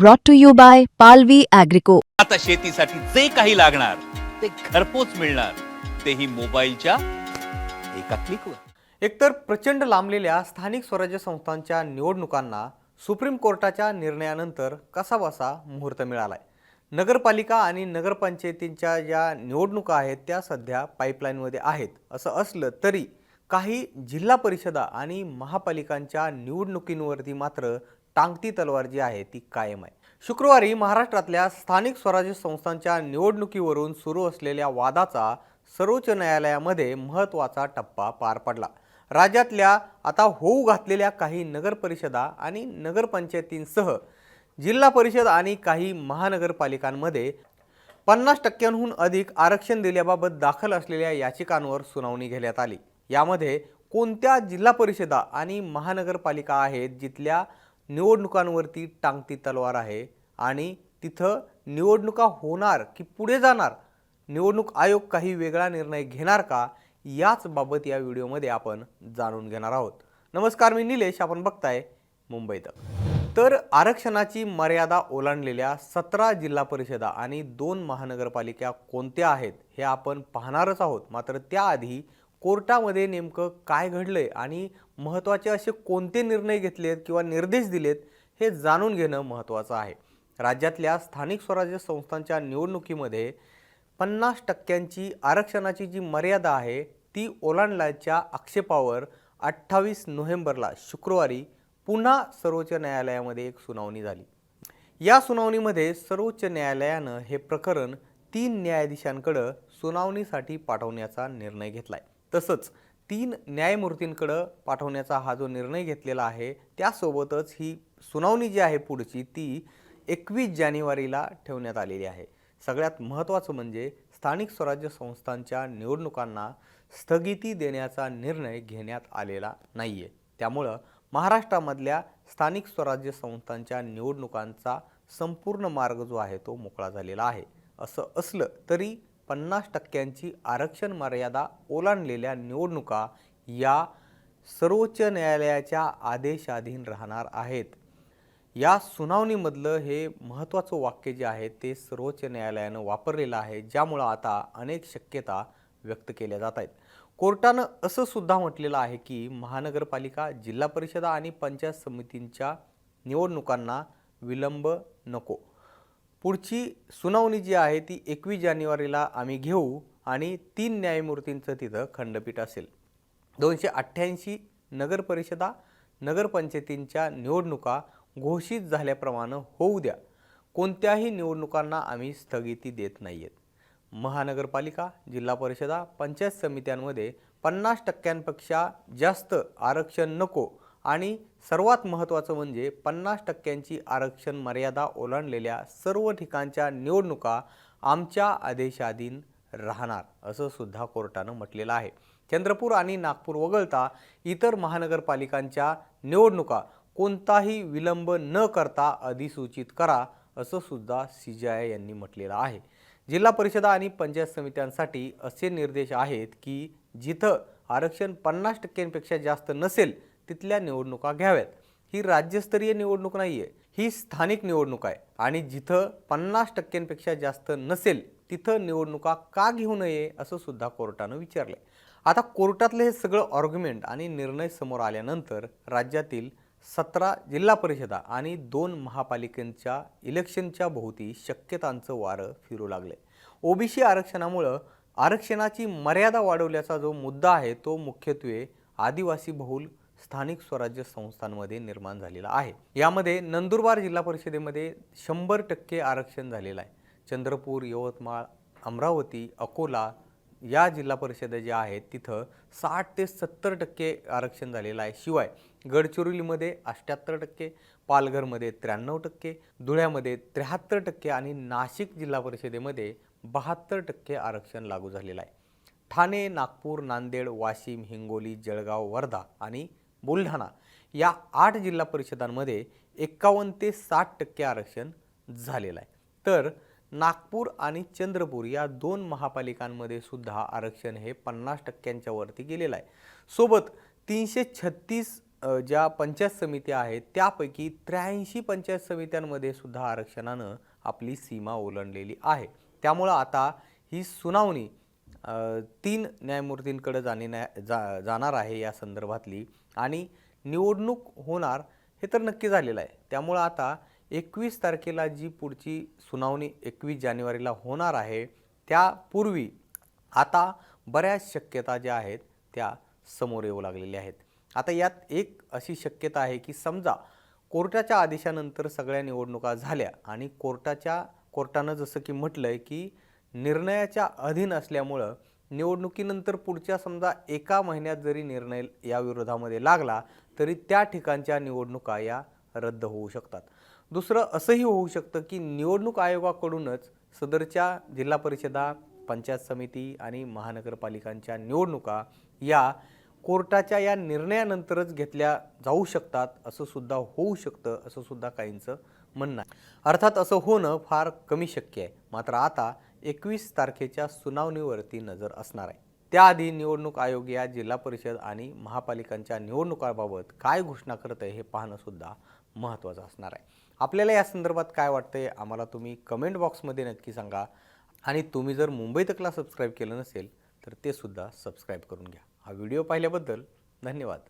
brought to you by Palvi Agrico. आता शेतीसाठी जे काही लागणार ते घरपोच मिळणार. तेही मोबाईलच्या एका क्लिकवर एकतर प्रचंड लांबलेल्या स्थानिक स्वराज्य संस्थांच्या निवडणुकांना सुप्रीम कोर्टाच्या निर्णयानंतर कसाबसा मुहूर्त मिळालाय. नगरपालिका आणि नगरपंचायतींच्या ज्या निवडणुका आहेत त्या सध्या पाईपलाईनमध्ये आहेत. असं असलं तरी काही जिल्हा परिषदा आणि महापालिकांच्या निवडणुकींवरती मात्र टांगती तलवार जी आहे ती कायम आहे. शुक्रवारी महाराष्ट्रातल्या स्थानिक स्वराज्य संस्थांच्या निवडणुकीवरून सुरू असलेल्या वादाचा सर्वोच्च न्यायालयामध्ये महत्त्वाचा टप्पा पार पडला. राज्यातल्या आता होऊ घातलेल्या काही नगरपरिषदा आणि नगरपंचायतींसह जिल्हा परिषद आणि काही महानगरपालिकांमध्ये पन्नास टक्क्यांहून अधिक आरक्षण दिल्याबाबत दाखल असलेल्या याचिकांवर सुनावणी घेण्यात आली. यामध्ये कोणत्या जिल्हा परिषदा आणि महानगरपालिका आहेत जिथल्या निवडणुकांवरती टांगती तलवार आहे आणि तिथं निवडणुका होणार की पुढे जाणार निवडणूक आयोग काही वेगळा निर्णय घेणार का? याच बाबत या व्हिडिओमध्ये आपण जाणून घेणार आहोत. नमस्कार मी निलेश. आपण बघताय मुंबई तक. तर आरक्षणाची मर्यादा ओलांडलेल्या सतरा जिल्हा परिषदा आणि दोन महानगरपालिका कोणत्या आहेत हे आपण पाहणारच आहोत. मात्र त्याआधी कोर्टामध्ये नेमकं काय घडलंय आणि महत्त्वाचे असे कोणते निर्णय घेतलेत किंवा निर्देश दिलेत हे जाणून घेणं महत्त्वाचं आहे. राज्यातल्या स्थानिक स्वराज्य संस्थांच्या निवडणुकीमध्ये पन्नास टक्क्यांची आरक्षणाची जी मर्यादा आहे ती ओलांडल्याच्या आक्षेपावर अठ्ठावीस नोव्हेंबरला शुक्रवारी पुन्हा सर्वोच्च न्यायालयामध्ये एक सुनावणी झाली. या सुनावणीमध्ये सर्वोच्च न्यायालयानं हे प्रकरण तीन न्यायाधीशांकडं सुनावणीसाठी पाठवण्याचा निर्णय घेतला आहे तसंच तीन न्यायमूर्तींकडं पाठवण्याचा हा जो निर्णय घेतलेला आहे त्यासोबतच ही सुनावणी जी आहे पुढची ती एकवीस जानेवारीला ठेवण्यात आलेली आहे. सगळ्यात महत्त्वाचं म्हणजे स्थानिक स्वराज्य संस्थांच्या निवडणुकांना स्थगिती देण्याचा निर्णय घेण्यात आलेला नाही आहे त्यामुळं महाराष्ट्रामधल्या स्थानिक स्वराज्य संस्थांच्या निवडणुकांचा संपूर्ण मार्ग जो आहे तो मोकळा झालेला आहे. असं असलं तरी पन्नास टक्क्यांची आरक्षण मर्यादा ओलांडलेल्या निवडणुका या सर्वोच्च न्यायालयाच्या आदेशाधीन राहणार आहेत. या सुनावणीमधलं हे महत्त्वाचं वाक्य जे आहे ते सर्वोच्च न्यायालयानं वापरलेलं आहे ज्यामुळं आता अनेक शक्यता व्यक्त केल्या जात आहेत. कोर्टानं असं सुद्धा म्हटलेलं आहे की महानगरपालिका जिल्हा परिषदा आणि पंचायत समितींच्या निवडणुकांना विलंब नको. पुढची सुनावणी जी आहे ती एकवीस जानेवारीला आम्ही घेऊ आणि तीन न्यायमूर्तींचं तिथं खंडपीठ असेल. दोनशे अठ्ठ्याऐंशी नगरपरिषदा नगरपंचायतींच्या निवडणुका घोषित झाल्याप्रमाणे होऊ द्या. कोणत्याही निवडणुकांना आम्ही स्थगिती देत नाही आहेत महानगरपालिका जिल्हा परिषदा पंचायत समित्यांमध्ये पन्नास टक्क्यांपेक्षा जास्त आरक्षण नको आणि सर्वात महत्त्वाचं म्हणजे पन्नास टक्क्यांची आरक्षण मर्यादा ओलांडलेल्या सर्व ठिकाणच्या निवडणुका आमच्या आदेशाधीन राहणार असं सुद्धा कोर्टानं म्हटलेलं आहे. चंद्रपूर आणि नागपूर वगळता इतर महानगरपालिकांच्या निवडणुका कोणताही विलंब न करता अधिसूचित करा असं सुद्धा सीजाया यांनी म्हटलेलं आहे. जिल्हा परिषदा आणि पंचायत समित्यांसाठी असे निर्देश आहेत की जिथं आरक्षण पन्नास टक्क्यांपेक्षा जास्त नसेल तिथल्या निवडणुका घ्याव्यात. ही राज्यस्तरीय निवडणूक नाही आहे ही स्थानिक निवडणूक आहे. आणि जिथं पन्नास टक्क्यांपेक्षा जास्त नसेल तिथं निवडणुका का घेऊ नये असं सुद्धा कोर्टानं विचारलं आता कोर्टातलं हे सगळं ऑर्ग्युमेंट आणि निर्णय समोर आल्यानंतर राज्यातील सतरा जिल्हा परिषदा आणि दोन महापालिकांच्या इलेक्शनच्या भोवती शक्यतांचं वारं फिरू लागले ओबीसी आरक्षणामुळं आरक्षणाची मर्यादा वाढवल्याचा जो मुद्दा आहे तो मुख्यत्वे आदिवासी बहुल स्थानिक स्वराज्य संस्थांमध्ये निर्माण झालेला आहे. यामध्ये नंदुरबार जिल्हा परिषदेमध्ये शंभर टक्के आरक्षण झालेलं आहे. चंद्रपूर यवतमाळ अमरावती अकोला या जिल्हा परिषदा ज्या आहेत तिथं साठ ते सत्तर टक्के आरक्षण झालेलं आहे. शिवाय गडचिरोलीमध्ये अष्ट्याहत्तर टक्के पालघरमध्ये त्र्याण्णव टक्के धुळ्यामध्ये त्र्याहत्तर टक्के आणि नाशिक जिल्हा परिषदेमध्ये बहात्तर टक्के आरक्षण लागू झालेलं आहे. ठाणे नागपूर नांदेड वाशिम हिंगोली जळगाव वर्धा आणि बुलढाणा या आठ जिल्हा परिषदांमध्ये एक्कावन्न ते साठ टक्के आरक्षण झालेलं आहे. तर नागपूर आणि चंद्रपूर या दोन महापालिकांमध्ये सुद्धा आरक्षण हे पन्नास टक्क्यांच्या वरती गेलेलं आहे. सोबत तीनशे छत्तीस ज्या पंचायत समित्या आहेत त्यापैकी त्र्याऐंशी पंचायत समित्यांमध्ये सुद्धा आरक्षणानं आपली सीमा ओलांडलेली आहे. त्यामुळं आता ही सुनावणी तीन न्यायमूर्तींकडे जाणे न्याय- जा जाणार आहे या संदर्भातली आणि निवडणूक होणार हे तर नक्की झालेलं आहे. त्यामुळं आता एकवीस तारखेला जी पुढची सुनावणी एकवीस जानेवारीला होणार आहे त्यापूर्वी आता बऱ्याच शक्यता ज्या आहेत त्या समोर येऊ लागलेल्या आहेत. आता यात एक अशी शक्यता आहे की समजा कोर्टाच्या आदेशानंतर सगळ्या निवडणुका झाल्या आणि कोर्टाच्या कोर्टानं जसं की म्हटलं आहे की निर्णयाच्या अधीन असल्यामुळं निवडणुकीनंतर पुढच्या समजा एका महिन्यात जरी निर्णय या विरोधामध्ये लागला तरी त्या ठिकाणच्या निवडणुका या रद्द होऊ शकतात. दुसरं असंही होऊ शकतं की निवडणूक आयोगाकडूनच सदरच्या जिल्हा परिषदा पंचायत समिती आणि महानगरपालिकांच्या निवडणुका या कोर्टाच्या या निर्णयानंतरच घेतल्या जाऊ शकतात असं सुद्धा होऊ शकतं असं सुद्धा काहींचं म्हणणं आहे. अर्थात असं होणं फार कमी शक्य आहे. मात्र आता एकवीस तारखेच्या सुनावणीवरती नजर असणार आहे. त्याआधी निवडणूक आयोग या जिल्हा परिषद आणि महापालिकांच्या निवडणुकाबाबत काय घोषणा करत आहे हे पाहणंसुद्धा महत्त्वाचं असणार आहे. आपल्याला या संदर्भात काय वाटतंय आम्हाला तुम्ही कमेंट बॉक्समध्ये नक्की सांगा. आणि तुम्ही जर मुंबई तकला सबस्क्राईब केलं नसेल तर ते सुद्धा सबस्क्राईब करून घ्या. हा व्हिडिओ पाहिल्याबद्दल धन्यवाद.